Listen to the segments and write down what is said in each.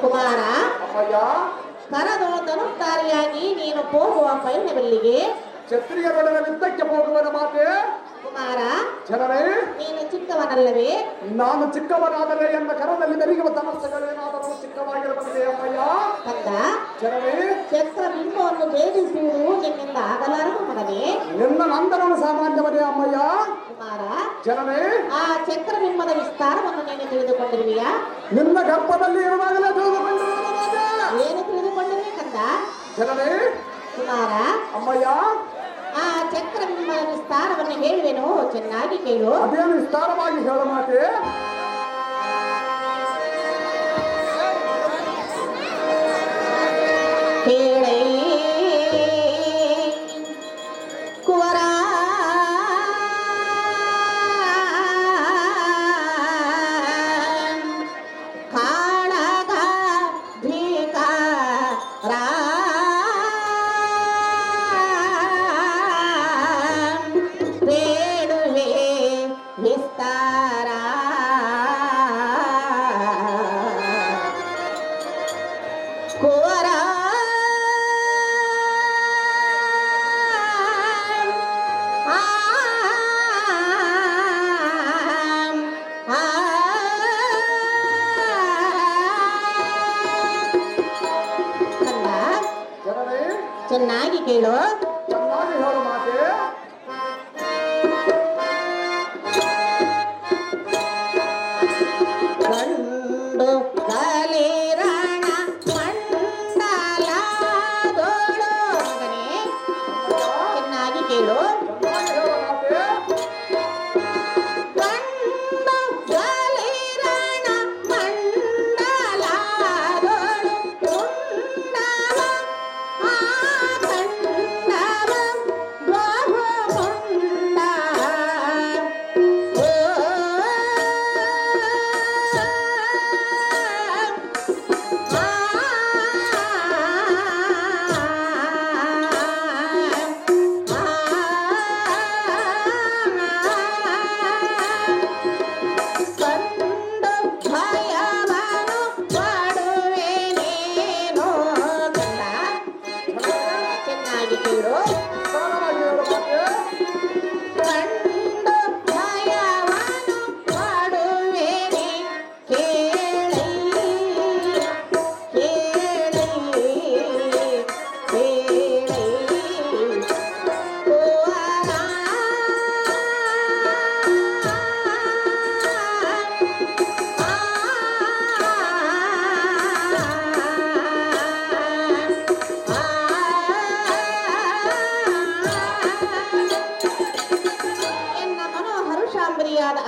ಕುಮಾರ ಅಮ್ಮಯ್ಯ ಕರದು ಧನುರ್ಧಾರಿಯಾಗಿ ನೀನು ಹೋಗುವ ಪಯಣವೆಲ್ಲಿಗೆ ಕ್ಷತ್ರಿಯ ಯುದ್ಧಕ್ಕೆ ಹೋಗುವನ ಮಾತೆ? ಕುಮಾರ ಜನರೇ ನೀನು ಚಿಕ್ಕವನಲ್ಲವೇ? ನಾನು ಚಿಕ್ಕವನಾದರೆ ಎಂಬ ಕರದಲ್ಲಿ ಬೆರೆಯುವ ಸಮಸ್ಯೆಗಳೇನಾದರೂ ಚಿಕ್ಕವಾಗಿರಬಹುದೇ ಅಮ್ಮಯ್ಯ ಕಂದ ಜನರೇ ಚಕ್ರ ಬಿಂಬವನ್ನು ಭೇದಿಸುವುದು ನಿನ್ನಿಂದ ಆಗಲಾರದು ಮಗನೇ. ನಿನ್ನ ನಂದನನು ಸಾಮಾನ್ಯವನೇ ಅಮ್ಮಯ್ಯ. ಕುಮಾರ ಜನರೇ ಆ ಚಕ್ರ ನಿಮ್ಮದ ವಿಸ್ತಾರವನ್ನು ನೀನು ತಿಳಿದುಕೊಂಡಿರುವಿಯಾ? ನಿನ್ನ ಗರ್ಭದಲ್ಲಿ ಇರುವಾಗಲೇ ತಿಳಿದುಕೊಂಡಿರುವುದು ಮಾತೆ. ಏನು ತಿಳಿದುಕೊಂಡಿರುವೆ ಕಂದ ಜನರೇ ಕುಮಾರ ಅಮ್ಮಯ್ಯ. ಆ ಚಕ್ರಬಿಂಬದ ವಿಸ್ತಾರವನ್ನು ಹೇಳುವೆನು? ಚೆನ್ನಾಗಿ ಕೇಳು. ಅದೇನು ವಿಸ್ತಾರವಾಗಿ ಹೇಳ ಮಾತೆ? ಚೆನ್ನಾಗಿ ಕೇಳು ಚೆನ್ನಾಗಿ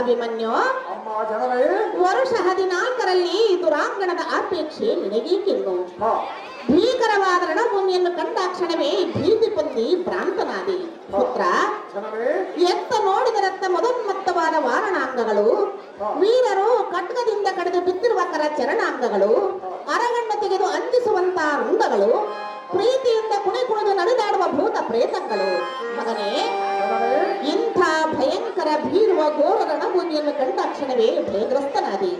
ಅಭಿಮನ್ಯು. ವರ್ಷ ಹದಿನಾಲ್ಕರಲ್ಲಿ ದುರಾಂಗಣದ ಅಪೇಕ್ಷೆ ನಿನಗೇಕೆಂದು ಭೀಕರವಾದ ರಣಭೂಮಿಯನ್ನು ಕಂಡಾಕ್ಷಣವೇ ಭೀತಿ ಪೊಂದಿ ಭ್ರಾಂತನಾದಿ. ಪುತ್ರ ಎತ್ತ ನೋಡಿದರತ್ತ ಮೊದನ್ಮತ್ತವಾದ ವಾರಣಾಂಗಗಳು? ವೀರರು ಖಡ್ಗದಿಂದ ಕಡಿದು ಬಿದ್ದಿರುವ ಕರ ಚರಣಾಂಗಗಳು? ಅರಗಣ್ಣ ತೆಗೆದು ಅಂಜಿಸುವಂತ ರುಂಡಗಳು ಪ್ರೀತಿಯಿಂದ ಕುಣಿ ಕುಣಿದು ನಡೆದಾಡುವ ಭೂತ ಪ್ರೇತಗಳು? ಮಗನೇ ಭೀರುವ ಘೋರ ರಣಭೂಮಿಯನ್ನು ಕಂಡಾಕ್ಷಣವೇ ಭಯಗ್ರಸ್ತನಾದಿ.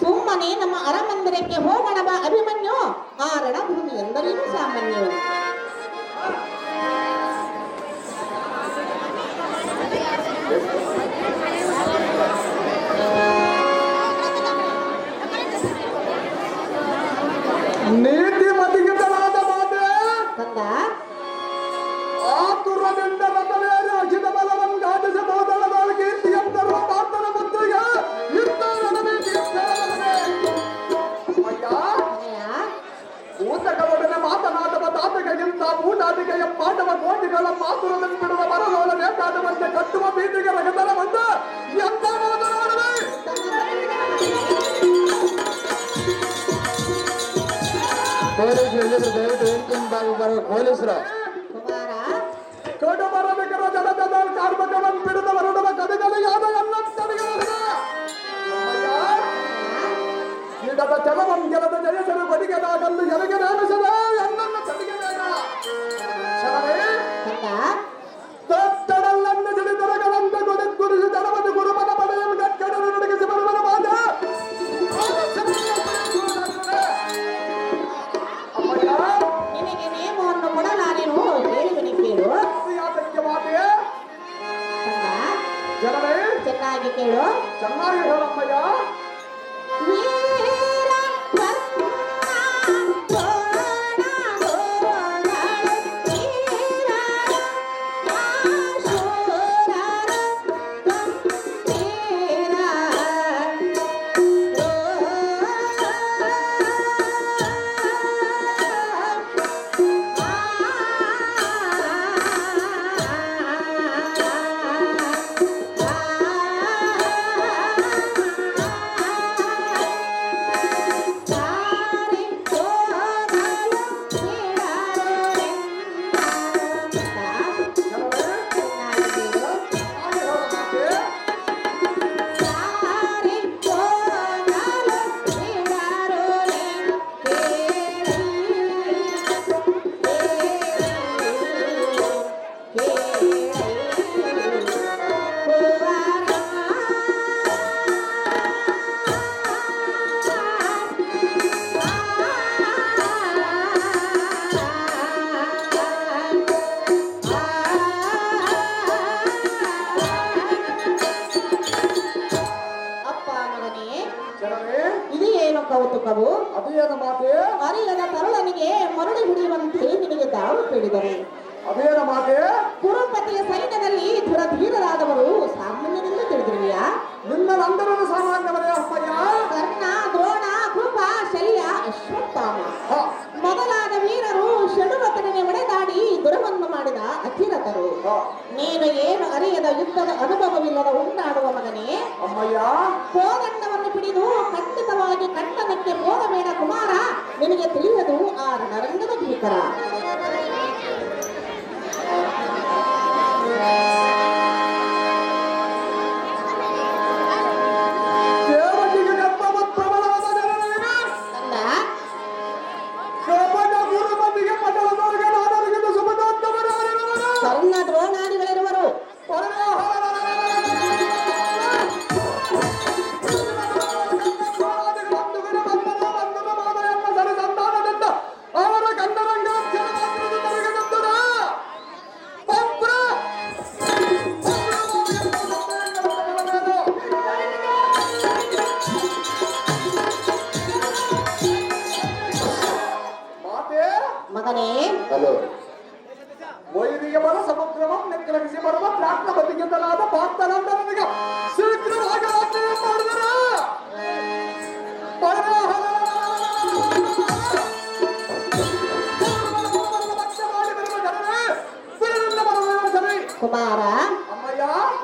ಸುಮ್ಮನೆ ನಮ್ಮ ಅರಮಂದಿರಕ್ಕೆ ಹೋಗೋಣ ಬಾ ಅಭಿಮನ್ಯು. ಆ ರಣಭೂಮಿ ಎಂದರೇನು ಸಾಮಾನ್ಯ ನೀತಿ ಮತಿಗಿತನಾದ ಮಾತೆ ಆತುರದಿಂದ ರಥವೇರಿ ಕೋಟಿಗಳ ಮಾತುರದಲ್ಲಿ ಬಿಡುವ ಬರಲೋಳ ಬೇಕಾದವಂತೆ ಕಟ್ಟುವ ಬೀದಿಗೆ ರಗತನ ಬಂದ ಎಂತ ಮಾತನಾಡುವೆ ಪೊಲೀಸರು ಹೇಳಿದ್ರು ದಯವಿಟ್ಟು ವೇದಿಕೆಯಿಂದ ಬಾಗಿ ಬರೋ ಪೊಲೀಸರು? ಕಡು ಬರಬೇಕರ ಜನಪದ ಕಾರ್ಮಿಕವನ್ನು ಬಿಡುವ ಹೊರಡುವ ಕಡೆಗಳಿಗಾದ ಎಲ್ಲ ಚಲವಂ ಗೆಲದ ಜಯಸರು ಬಡಿಗೆದಾಗಲ್ಲು ಎಲಗೆ ನಾಮಿಸದ 할게요. 장난을 해놓고요.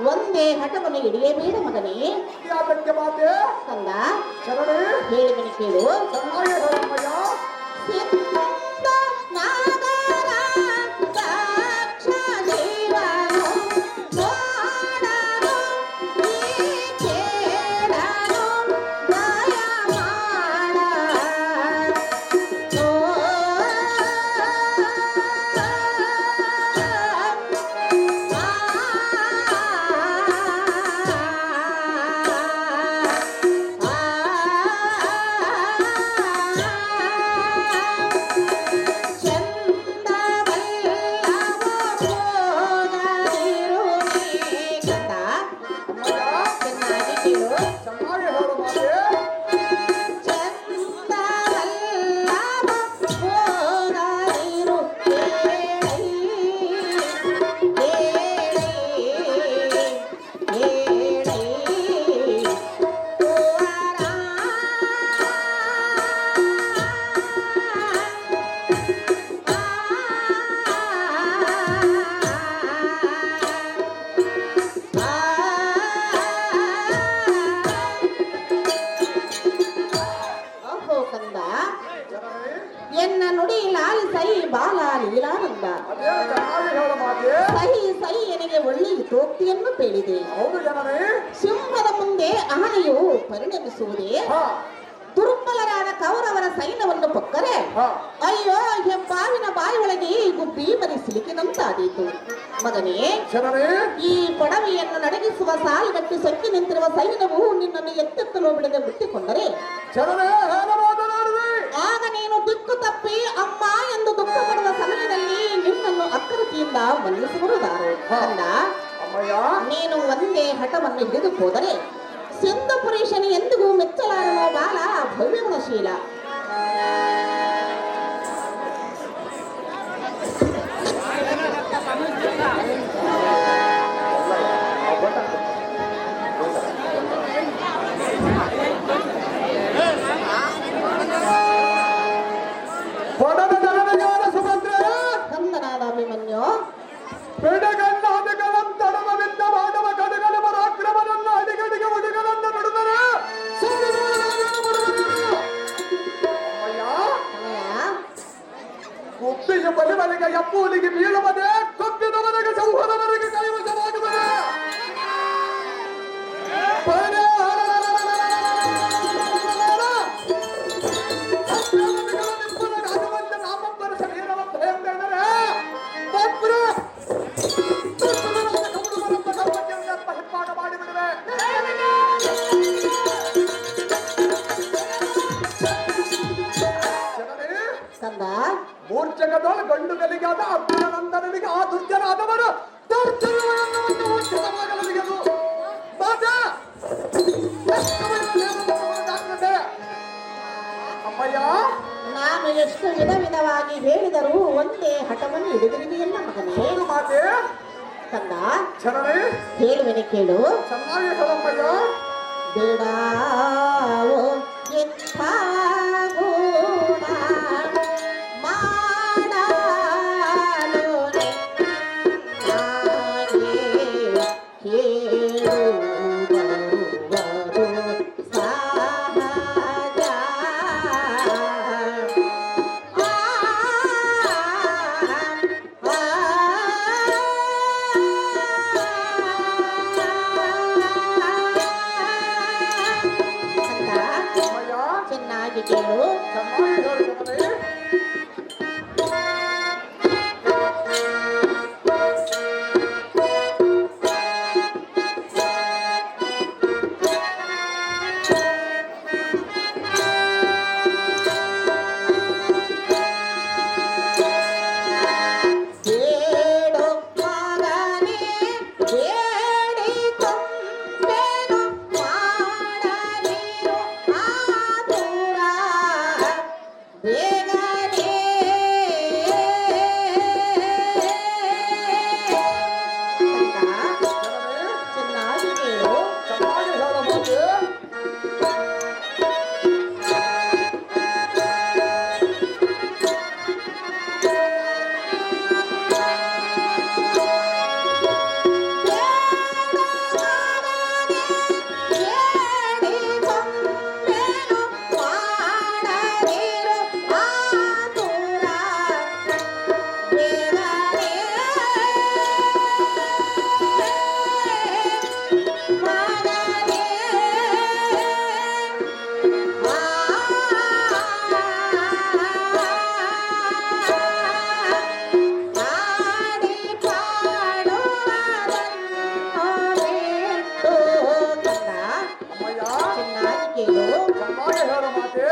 ಒಂದೇ ಹಠವನ್ನು ಇಡಿಯಬೇಡ ಮಗನೇ ಕಂದ ಹೇಳಿದನು ಕೇಳು ಹೌದು ಸಿಂಹದ ಮುಂದೆ ಆನೆಯು ಪರಿಣಮಿಸುವುದೇ? ದುರ್ಬಲರಾದ ಕೌರವರ ಸೈನ್ಯವನ್ನು ಪೊಕ್ಕರೆ? ಅಯ್ಯೋ ಹೆಬ್ಬಾವಿನ ಬಾಯಿಯೊಳಗೆ ಇದು ಮರಿ ಸಿಲುಕಿದಂತಾದೀತು ಮಗನೇ ಈ ಪಡವೆಯನ್ನು ನಡಗಿಸುವ ಸಾಲುಗಟ್ಟು ಸೊಕ್ಕಿ ನಿಂತಿರುವ ಸೈನ್ಯವು ನಿನ್ನನ್ನು ಎತ್ತೆತ್ತಲು ಬಿಡದೆ ಮುಟ್ಟಿಕೊಂಡರೆ? ಆಗ ನೀನು ದಿಕ್ಕು ತಪ್ಪಿ ಅಮ್ಮ ಎಂದು ದುಃಖ ಪಡುವ ಸಮಯದಲ್ಲಿ ನಿನ್ನನ್ನು ಅಕೃತಿಯಿಂದ ಮನ್ನಿಸುವರು ಅಂದ ನೀನು ಒಂದೇ ಹಠವನ್ನು ಹಿಡಿದು ಹೋದರೆ ಸಿಂಧಪುರೇಶನ ಎಂದಿಗೂ ಮೆಚ್ಚಲಾರನೋ ಬಾಲ ಭವ್ಯಗುಣಶೀಲ. ಆದ ಅಭಿನಂದನಿಗೆ ಆ ದುರ್ಜನಾದವರ ನಾನು ಎಷ್ಟು ವಿಧ ವಿಧವಾಗಿ ಹೇಳಿದರೂ ಒಂದೇ ಹಠವನ್ನು ಹಿಡಿದಿರುವೆಯಲ್ಲ ಮಗನೇ. ಏನು ಮಾತೆ. ಕಂದ ಹೇಳುವೆನೆ ಕೇಳು. ಚೆನ್ನಾಗಿ ಬೇಡ. ಆ, ಅಂತ ಅಮ್ಮಯ್ಯ ಚೆನ್ನಾಗಿ ಕೇಳು ಚೆನ್ನಾಗಿ ಹೇಳು Tá Olha, Matheus!